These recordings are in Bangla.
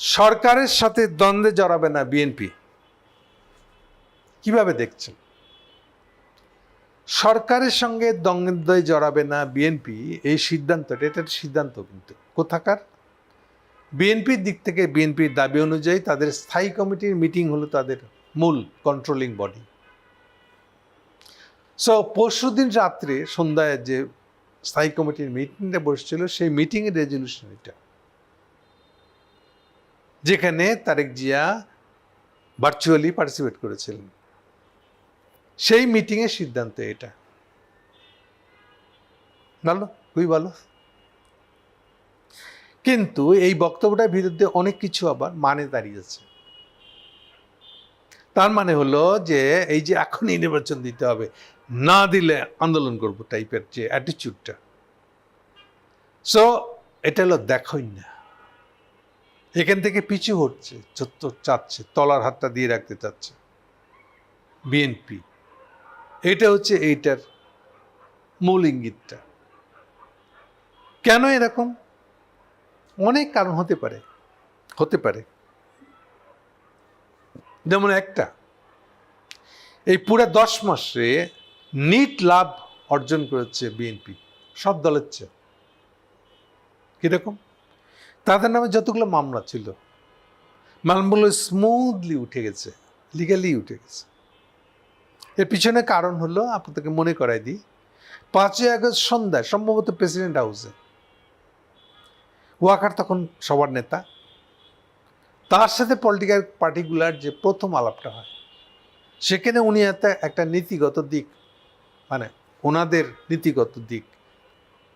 সরকারের সাথে দ্বন্দ্বে জড়াবে না বিএনপি। কীভাবে দেখছেন? সরকারের সঙ্গে দ্বন্দ্বে জড়াবে না বিএনপি, এই সিদ্ধান্তটা এটার সিদ্ধান্ত কিন্তু। কোথাকার? বিএনপির দিক থেকে বিএনপির দাবি অনুযায়ী তাদের স্থায়ী কমিটির মিটিং হলো তাদের মূল কন্ট্রোলিং বডি সো পরশুদিন রাত্রে সন্ধ্যায় যে স্থায়ী কমিটির মিটিংটা বসছিল, সেই মিটিংয়ের রেজলিউশন এটা। যেখানে তারেক জিয়া ভার্চুয়ালি পার্টিসিপেট করেছিলেন। সেই মিটিংয়ের সিদ্ধান্ত এটা। ভালো? খুবই ভালো। কিন্তু এই বক্তব্যটার বিরুদ্ধে অনেক কিছু আবার মানে দাঁড়িয়েছে। তার মানে হলো যে, এই যে এখনই নির্বাচন দিতে হবে, না দিলে আন্দোলন করব টাইপের যে অ্যাটিচিউডটা সো এটা হলো দেখোই না। এখান থেকে পিছু হচ্ছে চাচ্ছে তলার হাতটা দিয়ে রাখতে চাচ্ছে। বিএনপি এটা হচ্ছে এইটার মূল ইঙ্গিতটা। কেন এরকম? অনেক কারণ হতে পারে হতে পারে। যেমন একটা, এই পুরো দশ মাসে নিট লাভ অর্জন করেছে বিএনপি সব দলের চেয়ে। কীরকম? তাদের নামে যতগুলো মামলা ছিল, মামলাগুলো স্মুথলি উঠে গেছে লিগালি উঠে গেছে। এর পিছনে কারণ হলো, আপনাদেরকে মনে করাই দিই, পাঁচই আগস্ট সন্ধ্যায়, সম্ভবত প্রেসিডেন্ট হাউসে ওয়াকার তখন সবার নেতা, তার সাথে পলিটিক্যাল পার্টিগুলার যে প্রথম আলাপটা হয়, সেখানে উনি একটা একটা নীতিগত দিক মানে ওনাদের নীতিগত দিক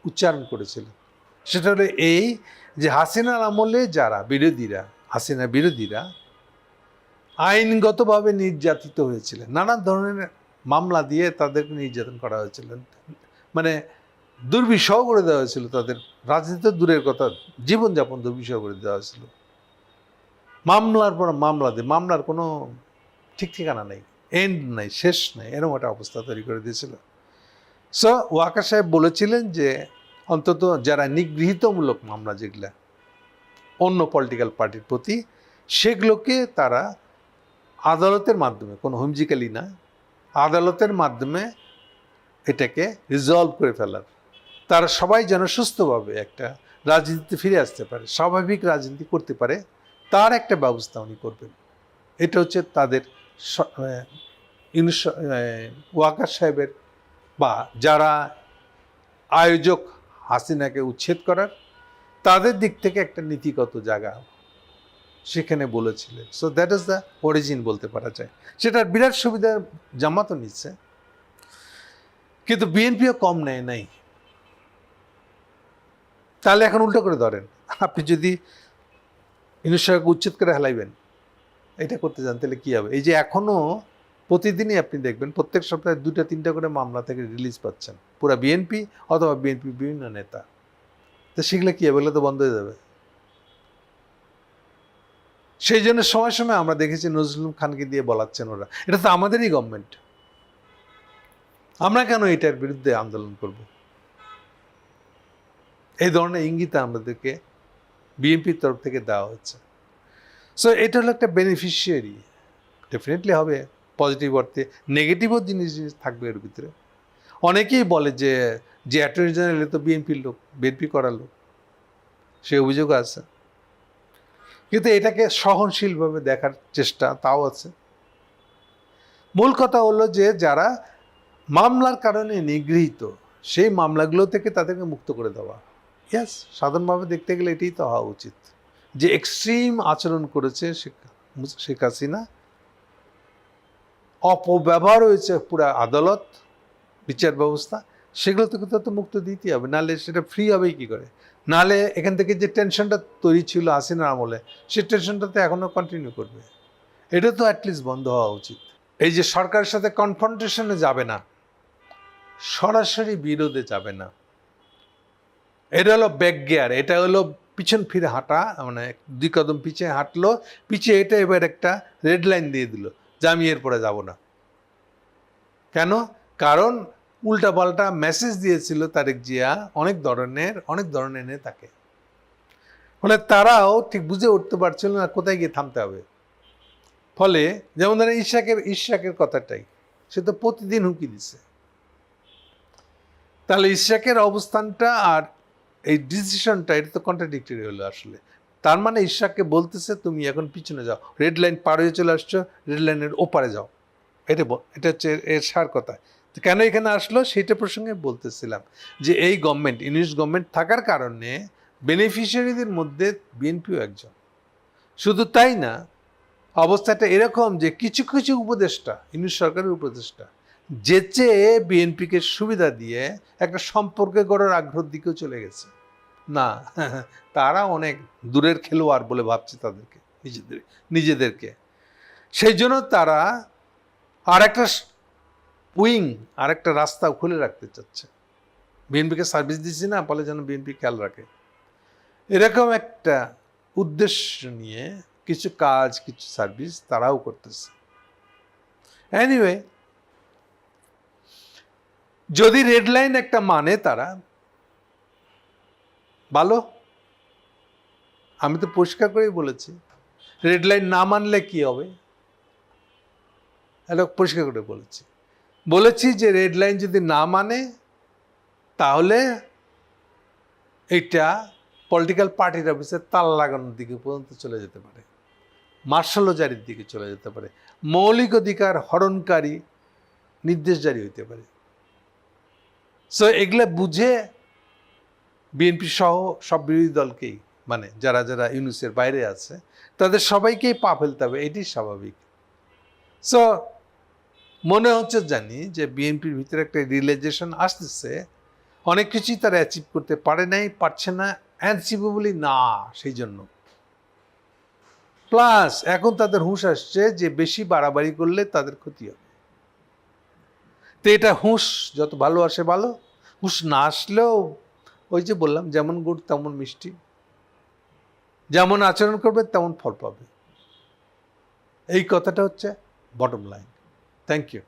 উচ্চারণ করেছিলেন। সেটা হলো এই যে হাসিনার আমলে যারা বিরোধীরা হাসিনা বিরোধীরা আইনগতভাবে নির্যাতিত হয়েছিলেন। নানা ধরনের মামলা দিয়ে তাদেরকে নির্যাতন করা হয়েছিল। মানে দুর্বিষহ করে দেওয়া হয়েছিল তাদের। রাজনীতি দূরের কথা, জীবনযাপন দুর্বিষহ করে দেওয়া হয়েছিল। মামলার পর মামলা দিয়ে, মামলার কোনো ঠিক ঠিকানা নেই এন্ড নাই, শেষ নেই, এরকম একটা অবস্থা তৈরি করে দিয়েছিল। সো ওয়াকা সাহেব বলেছিলেন যে অন্তত যারা নিগৃহীতমূলক মামলা যেগুলো অন্য পলিটিক্যাল পার্টির প্রতি, সেগুলোকে তারা আদালতের মাধ্যমে, কোনো হুমজিক্যালি না, আদালতের মাধ্যমে এটাকে রিজলভ করে ফেলার। তারা সবাই যেন সুস্থভাবে একটা রাজনীতিতে ফিরে আসতে পারে, স্বাভাবিক রাজনীতি করতে পারে, তার একটা ব্যবস্থা উনি করবেন। এটা হচ্ছে তাদের ওয়াকার সাহেবের বা যারা আয়োজক হাসিনাকে উচ্ছেদ করার, তাদের দিক থেকে একটা নীতিগত জায়গা সেখানে বলেছিলেন। So that is the origin বলতে পারা যায়। সেটার বিরাট সুবিধা জামাতও নিচ্ছে। কিন্তু বিএনপিও কম নেয় নাই। তাহলে এখন উল্টো করে ধরেন, আপনি যদি ইনুসাহকে উচ্ছেদ করে হেলাইবেন, এটা করতে যান, তাহলে কী হবে? এই যে এখনও প্রতিদিনই আপনি দেখবেন, প্রত্যেক সপ্তাহে দুটা তিনটা করে মামলা থেকে রিলিজ পাচ্ছেন। পুরা বিএনপি অথবা বিএনপি বিভিন্ন নেতা। তো সেগুলো কী এগুলো তো বন্ধ হয়ে যাবে। সেই জন্য সময় সময় আমরা দেখেছি নজরুল খানকে দিয়ে বলাচ্ছেন ওরা। এটা তো আমাদেরই গভর্নমেন্ট আমরা কেন এটার বিরুদ্ধে আন্দোলন করব? এই ধরনের ইঙ্গিত আমাদেরকে বিএনপির তরফ থেকে দেওয়া হচ্ছে। সো এটা হলো একটা বেনিফিশিয়ারি ডেফিনেটলি হবে। পজিটিভ অর্থে নেগেটিভও জিনিস জিনিস থাকবে এর ভিতরে। অনেকেই বলে যে যে অ্যাটর্নি জেনারেল তো বিএনপির লোক বিএনপি করার লোক, সে অভিযোগ আছে। কিন্তু এটাকে সহনশীলভাবে দেখার চেষ্টা তাও আছে। মূল কথা হলো যে, যারা মামলার কারণে নিগৃহীত, সেই মামলাগুলো থেকে তাদেরকে মুক্ত করে দেওয়া। ইয়াস সাধারণভাবে দেখতে গেলে এটাই তো হওয়া উচিত। যে এক্সট্রিম আচরণ করেছে শেখ হাসিনা অপব্যবহার হয়েছে পুরো আদালত, বিচার ব্যবস্থা, সেগুলো থেকে তো মুক্ত দিতেই হবে নাহলে সেটা ফ্রি হবে কী করে? নাহলে এখান থেকে যে টেনশনটা তৈরি ছিল হাসিনার আমলে, সে টেনশনটা তো এখনও কন্টিনিউ করবে। এটা তো অ্যাটলিস্ট বন্ধ হওয়া উচিত। এই যে সরকারের সাথে কনফ্রন্টেশনে যাবে না, সরাসরি বিরোধে যাবে না। এটা হলো ব্যাক গিয়ার এটা হলো পিছন ফিরে হাঁটা মানে দুই কদম পিছিয়ে হাঁটলো, পিছিয়ে এটা এবার একটা রেড লাইন দিয়ে দিল। যে আমি এরপরে যাব না। কেন? কারণ উল্টাপাল্টা মেসেজ দিয়েছিল তারেক জিয়া, অনেক ধরনের অনেক ধরনের নেতাকে। ফলে তারাও ঠিক বুঝে উঠতে পারছিল না কোথায় গিয়ে থামতে হবে। ফলে যেমন ধরেন ইশাকের ইশাকের কথাটাই, সে তো প্রতিদিন হুমকি দিচ্ছে তাহলে ইশাকের অবস্থানটা আর এই ডিসিশনটা এটা তো কন্ট্রাডিক্টরি হলো আসলে। তার মানে ইশাককে বলতেছে, তুমি এখন পিছনে যাও। রেড লাইন পার হয়ে চলে আসছো রেড লাইনের ওপারে যাও। এটা এটা হচ্ছে এর- সার কথা। তো কেন এখানে আসলো? সেটা প্রসঙ্গে বলতেছিলাম যে এই গভর্নমেন্ট ইংলিশ গভর্নমেন্ট থাকার কারণে বেনিফিশিয়ারিদের মধ্যে বিএনপিও একজন। শুধু তাই না, অবস্থাটা এরকম যে কিছু কিছু উপদেষ্টা ইংলিশ সরকারের উপদেষ্টা যেচে বিএনপিকে সুবিধা দিয়ে একটা সম্পর্কে গড়ার আগ্রহের দিকেও চলে গেছে। না, তারা অনেক দূরের খেলোয়াড় বলে ভাবছে তাদেরকে, নিজেদের, নিজেদেরকে। সেই জন্য তারা আর একটা উইং আর একটা রাস্তা খুলে রাখতে চাচ্ছে। বিএনপিকে সার্ভিস দিচ্ছি না ফলে যেন বিএনপি খেয়াল রাখে। এরকম একটা উদ্দেশ্য নিয়ে কিছু কাজ, কিছু সার্ভিস তারাও করতেছে। এনিওয়ে যদি রেড লাইন একটা মানে তারা ভালো? আমি তো পরিষ্কার করেই বলেছি। রেড লাইন না মানলে কি হবে? এটা পরিষ্কার করে বলেছি। বলেছি যে রেড লাইন যদি না মানে তাহলে এটা পলিটিক্যাল পার্টির অফিসে তাল লাগানোর দিকে পর্যন্ত চলে যেতে পারে। মার্শাল জারির দিকে চলে যেতে পারে। মৌলিক অধিকার হরণকারী নির্দেশ জারি হইতে পারে। সো এগুলা বুঝে বিএনপি সহ সব বিরোধী দলকেই মানে যারা যারা ইউনুসের বাইরে আছে, তাদের সবাইকেই পা ফেলতে হবে এটি স্বাভাবিক। সো মনে হচ্ছে জানি যে বিএনপির ভিতরে একটা রিয়েলাইজেশন আসতেছে, অনেক কিছুই তারা অ্যাচিভ করতে পারে নাই, পারছে না অ্যাচিভেবলি না সেই জন্য প্লাস এখন তাদের হুঁশ আসছে যে বেশি বাড়াবাড়ি করলে তাদের ক্ষতি হবে। তো এটা হুঁশ, যত ভালো আসে ভালো, হুঁশ না আসলেও ওই যে বললাম, যেমন গুড় তেমন মিষ্টি। যেমন আচরণ করবে, তেমন ফল পাবে। এই কথাটা হচ্ছে বটম লাইন থ্যাংক ইউ